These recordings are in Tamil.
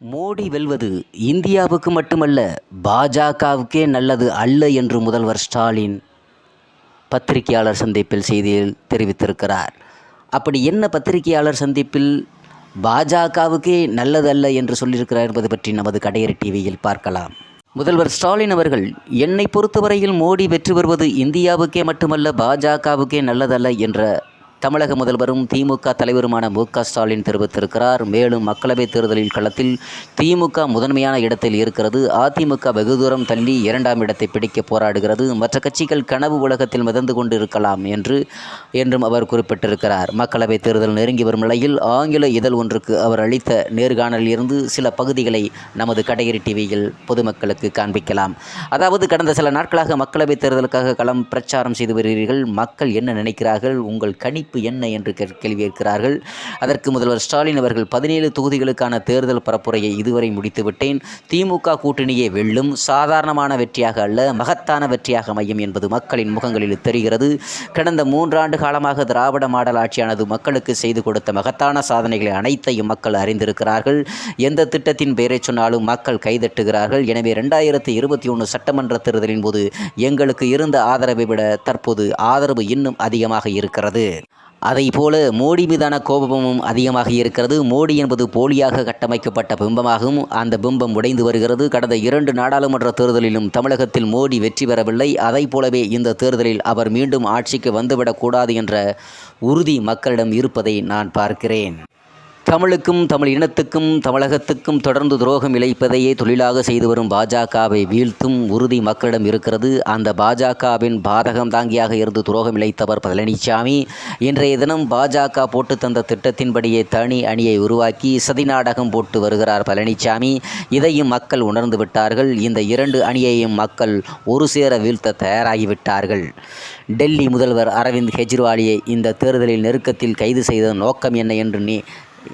மோடி வெல்வது இந்தியாவுக்கு மட்டுமல்ல பாஜகவுக்கே நல்லது அல்ல என்று முதல்வர் ஸ்டாலின் பத்திரிகையாளர் சந்திப்பில் செய்தியில் தெரிவித்திருக்கிறார். அப்படி என்ன பத்திரிகையாளர் சந்திப்பில் பாஜகவுக்கே நல்லதல்ல என்று சொல்லியிருக்கிறார் என்பது பற்றி நமது கடையறி டிவியில் பார்க்கலாம். முதல்வர் ஸ்டாலின் அவர்கள் என்னை பொறுத்தவரையில் மோடி வெற்றி பெறுவது இந்தியாவுக்கே மட்டுமல்ல பாஜகவுக்கே நல்லதல்ல என்ற தமிழக முதல்வரும் திமுக தலைவருமான மு க ஸ்டாலின் தெரிவித்திருக்கிறார். மேலும் மக்களவைத் தேர்தலில் களத்தில் திமுக முதன்மையான இடத்தில் இருக்கிறது. அதிமுக வெகு தூரம் தள்ளி இரண்டாம் இடத்தை பிடிக்க போராடுகிறது. மற்ற கட்சிகள் கனவு உலகத்தில் மிதந்து கொண்டு இருக்கலாம் என்று என்றும் அவர் குறிப்பிட்டிருக்கிறார். மக்களவைத் தேர்தல் நெருங்கி வரும் நிலையில் ஆங்கில இதழ் ஒன்றுக்கு அவர் அளித்த நேர்காணலில் இருந்து சில பகுதிகளை நமது கடையறி டிவியில் பொதுமக்களுக்கு காண்பிக்கலாம். அதாவது கடந்த சில நாட்களாக மக்களவைத் தேர்தலுக்காக களம் பிரச்சாரம் செய்து வருகிறீர்கள். மக்கள் என்ன நினைக்கிறார்கள்? உங்கள் கணி கணிப்பு என்ன என்று கே- கேள்வி கேட்கிறார்கள் அதற்கு முதல்வர் ஸ்டாலின் அவர்கள் பதினேழு தொகுதிகளுக்கான தேர்தல் பரப்புரையை இதுவரை முடித்துவிட்டேன். திமுக கூட்டணியே வெல்லும் சாதாரணமான வெற்றியாக அல்ல மகத்தான வெற்றியாக அமையும் என்பது மக்களின் முகங்களில் தெரிகிறது. கடந்த மூன்றாண்டு காலமாக திராவிட மாடல் ஆட்சியானது மக்களுக்கு செய்து கொடுத்த மகத்தான சாதனைகளை அனைத்தையும் மக்கள் அறிந்திருக்கிறார்கள். எந்த திட்டத்தின் பெயரை சொன்னாலும் மக்கள் கைதட்டுகிறார்கள். எனவே ரெண்டாயிரத்தி இருபத்தி ஒன்று சட்டமன்ற தேர்தலின் போது எங்களுக்கு இருந்த ஆதரவை விட தற்போது ஆதரவு இன்னும் அதிகமாக இருக்கிறது. அதை போல மோடி மீதான கோபமும் அதிகமாக இருக்கிறது. மோடி என்பது போலியாக கட்டமைக்கப்பட்ட பிம்பமாகவும் அந்த பிம்பம் உடைந்து வருகிறது. கடந்த இரண்டு நாடாளுமன்ற தேர்தலிலும் தமிழகத்தில் மோடி வெற்றி பெறவில்லை. அதைப் போலவே இந்த தேர்தலில் அவர் மீண்டும் ஆட்சிக்கு வந்துவிடக்கூடாது என்ற உறுதி மக்களிடம் இருப்பதை நான் பார்க்கிறேன். தமிழுக்கும் தமிழ் இனத்துக்கும் தமிழகத்துக்கும் தொடர்ந்து துரோகம் இழைப்பதையே தொழிலாக செய்து வரும் பாஜகவை வீழ்த்தும் உறுதி மக்களிடம் இருக்கிறது. அந்த பாஜகவின் பாதகம் தாங்கியாக இருந்து துரோகம் இழைத்தவர் பழனிசாமி இன்றைய தினம் பாஜக போட்டு தந்த திட்டத்தின்படியே தனி அணியை உருவாக்கி சதி நாடகம் போட்டு வருகிறார் பழனிசாமி இதையும் மக்கள் உணர்ந்து விட்டார்கள். இந்த இரண்டு அணியையும் மக்கள் ஒரு சேர வீழ்த்த தயாராகிவிட்டார்கள். டெல்லி முதல்வர் அரவிந்த் கெஜ்ரிவாலியை இந்த தேர்தலில் நெருக்கத்தில் கைது செய்த நோக்கம் என்ன என்று நீ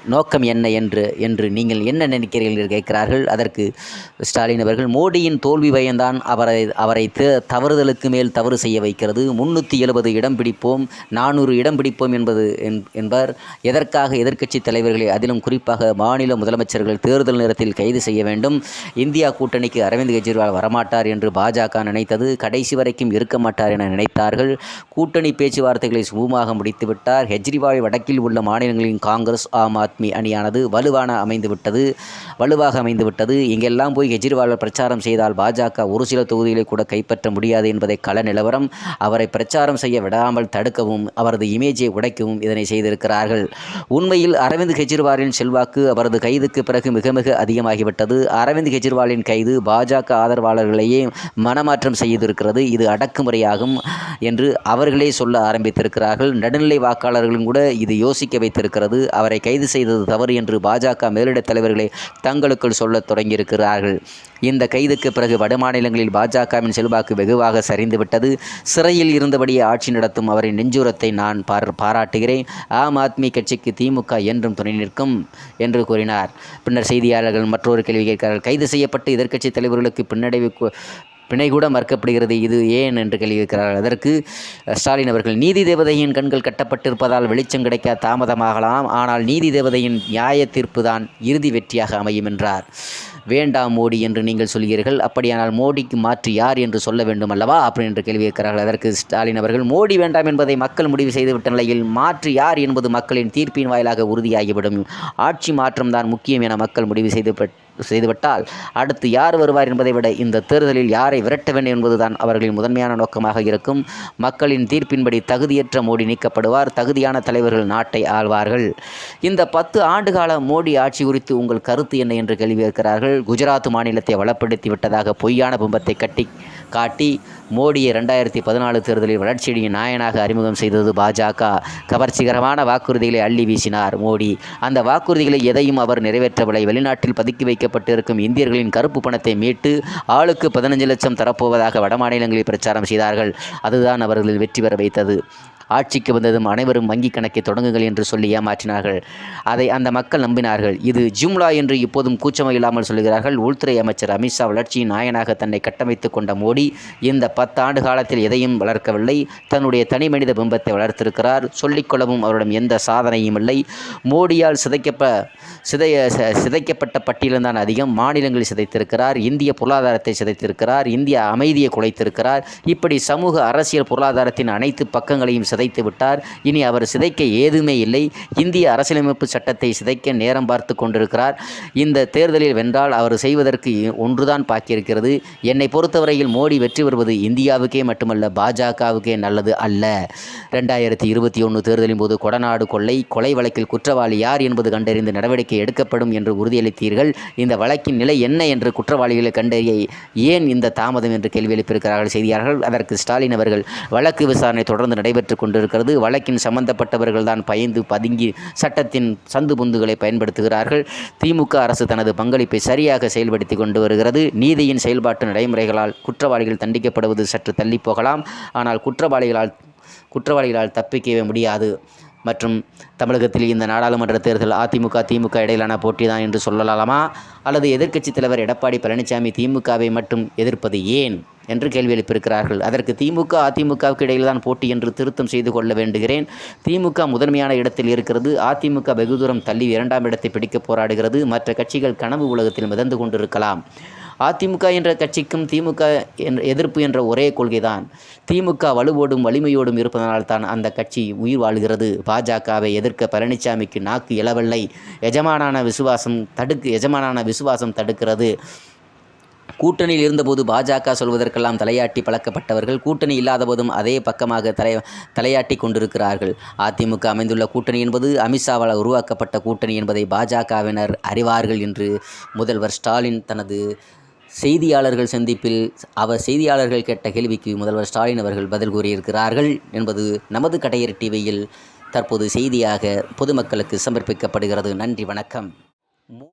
நோக்கம் என்ன என்று என்று நீங்கள் என்ன நினைக்கிறீர்கள் என்று கேட்கிறார்கள். அதற்கு ஸ்டாலின் அவர்கள் மோடியின் தோல்வி பயம்தான் அவரை அவரை த- தவறுதலுக்கு மேல் தவறு செய்ய வைக்கிறது. முன்னூற்றி எழுபது இடம் பிடிப்போம் நானூறு இடம் பிடிப்போம் என்பது என்- என்பர். எதற்காக எதிர்க்கட்சி தலைவர்களை அதிலும் குறிப்பாக மாநில முதலமைச்சர்கள் தேர்தல் நேரத்தில் கைது செய்ய வேண்டும்? இந்தியா கூட்டணிக்கு அரவிந்த் கெஜ்ரிவால் வரமாட்டார் என்று பாஜக நினைத்தது. கடைசி வரைக்கும் இருக்க மாட்டார் என நினைத்தார்கள். கூட்டணி பேச்சுவார்த்தைகளை சுமூகமாக முடித்துவிட்டார். கெஜ்ரிவால் வடக்கில் உள்ள மாநிலங்களின் காங்கிரஸ் ஆம் ஆத்மி அணியானது வலுவான அமைந்துவிட்டது வலுவாக அமைந்துவிட்டது. இங்கெல்லாம் போய் கெஜ்ரிவால் பிரச்சாரம் செய்தால் பாஜக ஒரு சில தொகுதிகளை கூட கைப்பற்ற முடியாது என்பதை கள நிலவரம். அவரை பிரச்சாரம் செய்ய விடாமல் தடுக்கவும் அவரது இமேஜை உடைக்கவும் இதனை செய்திருக்கிறார்கள். உண்மையில் அரவிந்த் கெஜ்ரிவாலின் செல்வாக்கு அவரது கைதுக்கு பிறகு மிக மிக அதிகமாகிவிட்டது. அரவிந்த் கெஜ்ரிவாலின் கைது பாஜக ஆதரவாளர்களையே மனமாற்றம் செய்திருக்கிறது. இது அடக்குமுறையாகும் என்று அவர்களே சொல்ல ஆரம்பித்திருக்கிறார்கள். நடுநிலை வாக்காளர்களும் கூட இது யோசிக்க வைத்திருக்கிறது. அவரை கைது செய்தது தவறு என்று பாஜக மேலிட தலைவர்களே தங்களுக்குள் சொல்லத் தொடங்கியிருக்கிறார்கள். இந்த கைதுக்கு பிறகு வடமாநிலங்களில் பாஜகவின் செல்வாக்கு வெகுவாக சரிந்துவிட்டது சிறையில் இருந்தபடியே ஆட்சி நடத்தும் அவரின் நெஞ்சுரத்தை நான் பார் பாராட்டுகிறேன். ஆம் ஆத்மி கட்சிக்கு திமுக என்றும் துணை நிற்கும் என்று கூறினார். பின்னர் செய்தியாளர்கள் மற்றொரு கேள்வி கேட்கிறார்கள். கைது செய்யப்பட்டு எதிர்க்கட்சி தலைவர்களுக்கு பின்னடைவு பிணை கூட மறுக்கப்படுகிறது. இது ஏன் என்று கேள்வி இருக்கிறார்கள் அதற்கு ஸ்டாலின் அவர்கள் நீதி தேவதையின் கண்கள் கட்டப்பட்டிருப்பதால் வெளிச்சம் கிடைக்க தாமதமாகலாம். ஆனால் நீதி தேவதையின் நியாய தீர்ப்பு தான் இறுதி வெற்றியாக அமையும் என்றார். வேண்டாம் மோடி என்று நீங்கள் சொல்கிறீர்கள். அப்படியானால் மோடிக்கு மாற்று யார் என்று சொல்ல வேண்டும் அல்லவா? அப்படி என்று கேள்வி இருக்கிறார்கள் அதற்கு ஸ்டாலின் அவர்கள் மோடி வேண்டாம் என்பதை மக்கள் முடிவு செய்துவிட்ட நிலையில் மாற்று யார் என்பது மக்களின் தீர்ப்பின் வாயிலாக உறுதியாகிவிடும். ஆட்சி மாற்றம்தான் முக்கியம் என மக்கள் முடிவு செய்து செய்துவிட்டால் அடுத்து யார் வருவார் என்பதை விட இந்த தேர்தலில் யாரை விரட்ட வேண்டும் என்பதுதான் அவர்களின் முதன்மையான நோக்கமாக இருக்கும். மக்களின் தீர்ப்பின்படி தகுதியற்ற மோடி நீக்கப்படுவார். தகுதியான தலைவர்கள் நாட்டை ஆழ்வார்கள் இந்த பத்து ஆண்டுகால மோடி ஆட்சி குறித்து உங்கள் கருத்து என்ன என்று கேள்வி இருக்கிறார்கள் குஜராத் மாநிலத்தை வளப்படுத்தி விட்டதாக பொய்யான பிம்பத்தை கட்டி காட்டி மோடியை ரெண்டாயிரத்தி பதினாலு தேர்தலில் வளர்ச்சியடையின் நாயனாக அறிமுகம் செய்தது பாஜக. கவர்ச்சிகரமான வாக்குறுதிகளை அள்ளி வீசினார் மோடி. அந்த வாக்குறுதிகளை எதையும் அவர் நிறைவேற்றவில்லை. வெளிநாட்டில் பதுக்கி வைக்கப்பட்டிருக்கும் இந்தியர்களின் கருப்பு பணத்தை மீட்டு ஆளுக்கு பதினஞ்சு லட்சம் தரப்போவதாக வடமாநிலங்களில் பிரச்சாரம் செய்தார்கள். அதுதான் அவர்களில் வெற்றி பெற வைத்தது. ஆட்சிக்கு வந்ததும் அனைவரும் வங்கி கணக்கை தொடங்குங்கள் என்று சொல்லி ஏமாற்றினார்கள். அதை அந்த மக்கள் நம்பினார்கள். இது ஜும்லா என்று இப்போதும் கூச்சம் இல்லாமல் சொல்கிறார்கள் உள்துறை அமைச்சர் அமித்ஷா வளர்ச்சியின் நாயனாக தன்னை கட்டமைத்துக் கொண்ட மோடி இந்த பத்தாண்டு காலத்தில் எதையும் வளர்க்கவில்லை. தன்னுடைய தனி மனித பிம்பத்தை வளர்த்திருக்கிறார். சொல்லிக்கொள்ளவும் அவரிடம் எந்த சாதனையும் இல்லை. மோடியால் சிதைக்கப்ப சிதைய சிதைக்கப்பட்ட பட்டியலில்தான் அதிகம். மாநிலங்களில் சிதைத்திருக்கிறார். இந்திய பொருளாதாரத்தை சிதைத்திருக்கிறார். இந்திய அமைதியை குலைத்திருக்கிறார். இப்படி சமூக அரசியல் பொருளாதாரத்தின் அனைத்து பக்கங்களையும் சிதைத்து விட்டார். இனி அவர் சிதைக்க ஏதுமே இல்லை. இந்திய அரசியலமைப்பு சட்டத்தை சிதைக்க நேரம் பார்த்து கொண்டிருக்கிறார். இந்த தேர்தலில் வென்றால் அவர் செய்வதற்கு ஒன்றுதான் பாக்கியிருக்கிறது. என்னை பொறுத்தவரையில் மோடி வெற்றி பெறுவது இந்தியாவுக்கே மட்டுமல்ல பாஜகவுக்கே நல்லது அல்ல. ரெண்டாயிரத்தி இருபத்தி ஒன்று தேர்தலின் போது கொடநாடு கொள்ளை கொலை வழக்கில் குற்றவாளி யார் என்பது கண்டறிந்து நடவடிக்கை எடுக்கப்படும் என்று உறுதியளித்தீர்கள். இந்த வழக்கின் நிலை என்ன என்று குற்றவாளிகளை கண்டறிய ஏன் இந்த தாமதம் என்று கேள்வி எழுப்பியிருக்கிறார்கள்? செய்தியாளர்கள் அதற்கு ஸ்டாலின் அவர்கள் வழக்கு விசாரணை தொடர்ந்து நடைபெற்று கொண்டிருக்கிறது. வழக்கின் சம்பந்தப்பட்டவர்கள்தான் பயந்து பதுங்கி சட்டத்தின் சந்து பொந்துகளை பயன்படுத்துகிறார்கள். திமுக அரசு தனது பங்களிப்பை சரியாக செயல்படுத்தி கொண்டு வருகிறது. நீதியின் செயல்பாட்டு நடைமுறைகளால் குற்றவாளிகள் தண்டிக்கப்படுவது சற்று தள்ளி போகலாம். ஆனால் குற்றவாளிகளால் குற்றவாளிகளால் தப்பிக்கவே முடியாது. மற்றும் தமிழகத்தில் இந்த நாடாளுமன்ற தேர்தல் அதிமுக திமுக இடையிலான போட்டி தான் என்று சொல்லலாமா? அல்லது எதிர்க்கட்சித் தலைவர் எடப்பாடி பழனிசாமி திமுகவை மட்டும் எதிர்ப்பது ஏன்? என்று கேள்வி எழுப்பியிருக்கிறார்கள். அதற்கு திமுக அதிமுகவுக்கு இடையில் தான் போட்டி என்று திருத்தம் செய்து கொள்ள வேண்டுகிறேன். திமுக முதன்மையான இடத்தில் இருக்கிறது. அதிமுக வெகு தூரம் தள்ளி இரண்டாம் இடத்தை பிடிக்க போராடுகிறது. மற்ற கட்சிகள் கனவு உலகத்தில் மிதந்து கொண்டிருக்கலாம். அதிமுக என்ற கட்சிக்கும் திமுக என்ற எதிர்ப்பு என்ற ஒரே கொள்கைதான். திமுக வலுவோடும் வலிமையோடும் இருப்பதனால் தான் அந்த கட்சி உயிர் வாழ்கிறது. பாஜகவை எதிர்க்க பழனிசாமிக்கு நாக்கு இளவல்லை எஜமானான விசுவாசம் தடுக்கு எஜமானான விசுவாசம் தடுக்கிறது. கூட்டணியில் இருந்தபோது பாஜக சொல்வதற்கெல்லாம் தலையாட்டி பழக்கப்பட்டவர்கள் கூட்டணி இல்லாத போதும் அதே பக்கமாக தலை தலையாட்டி கொண்டிருக்கிறார்கள். அதிமுக அமைந்துள்ள கூட்டணி என்பது அமித்ஷாவால் உருவாக்கப்பட்ட கூட்டணி என்பதை பாஜகவினர் அறிவார்கள் என்று முதல்வர் ஸ்டாலின் தனது செய்தியாளர்கள் சந்திப்பில் அவர் செய்தியாளர்கள் கேட்ட கேள்விக்கு முதல்வர் ஸ்டாலின் அவர்கள் பதில் கூறியிருக்கிறார்கள் என்பது நமது கடையர் டிவியில் தற்போது செய்தியாக பொதுமக்களுக்கு சமர்ப்பிக்கப்படுகிறது. நன்றி வணக்கம்.